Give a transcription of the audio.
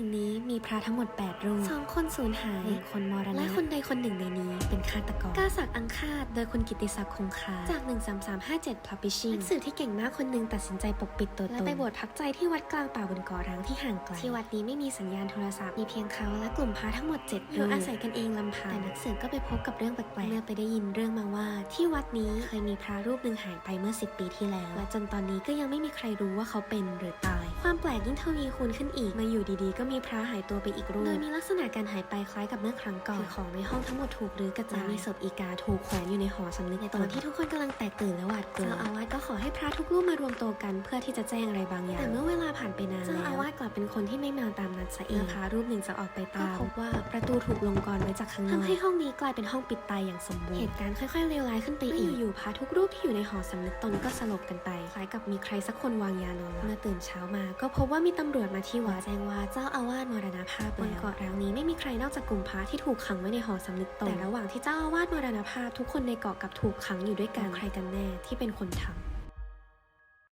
ห่งนี้มีพระทั้งหมด 8 รูปสองคนสูญหายหนึ่งคนมรณะและคนใดคนหนึ่งในนี้เป็นฆาตกรกล้าสักอังคาดโดยคุณกิติศักดิ์คงคาจาก 13357 Publishing หนังสือที่เก่งมากคนหนึ่งตัดสินใจปกปิดตัวตนและไปบวชพักใจที่วัดกลางป่าบนเกาะร้างที่ห่างไกลที่วัดนี้ไม่มีสัญญาณโทรศัพท์มีเพียงเขาและกลุ่มพระทั้งหมด7อยู่อาศัยกันเองลำพังแต่นักสืบก็ไปพบกับเรื่องแปลกๆเมื่อไปได้ยินเรื่องมาว่า ที่วัดนี้เคยมีพระรูปหนึ่งหายไปเมื่อ 10 ปีที่แล้ว และจนตอนนี้ก็ยังไม่มีใครรู้ว่าเขาเป็นหรือตาย ความแปลกยิ่งทวีคูณขึ้นอีกมาอยู่ดีๆก็มีพระหายตัวไปอีกรูป โดยมีลักษณะการหายไปคล้ายกับเมื่อครั้งก่อนคือของในห้องทั้งหมดถูกรื้อกระจายและมีศพอีกาถูกแขวนอยู่ในหอสำนึกในตอนที่ทุกคนกำลังแตกตื่นและหวาดกลัวเจ้าอาวาสก็ขอให้พระทุกรูปมารวมตัวกัน เพื่อที่จะแจ้งอะไรบางอย่าง แต่เมื่อเวลาผ่านไปนานเจ้าอาวาสกลับเป็นคนที่ไม่มาตามนัดซะเองพระรูปหนึ่งจะออกไปตามก็พบว่าประตูถูกลงกรไว้จากข้างนอกทำให้ห้องนี้กลายเป็นห้องปิดตายอย่างสมบูรณ์เหตุการณ์ค่อยๆเลวร้ายขึ้นไปอีกอยู่ๆพระทุกรูปที่อยู่ในหอสำนึกตนก็สลบกันไปคล้ายกับมีใครสักคนวางยานอนหลับเมื่อตื่นเช้ามา ก็พบว่ามีตำรวจมาที่วัดแจ้งว่าเจ้าอาวาสมรณภาพแล้วบนเกาะร้างนี้ไม่มีใครนอกจากกลุ่มพระที่ถูกขังไว้ในหอสำนึกตนแต่ระหว่างที่เจ้าอาวาสมรณภาพทุกคนในเกาะกลับถูกขังอยู่ด้วยกันใครกันแน่ที่เป็นคนทำ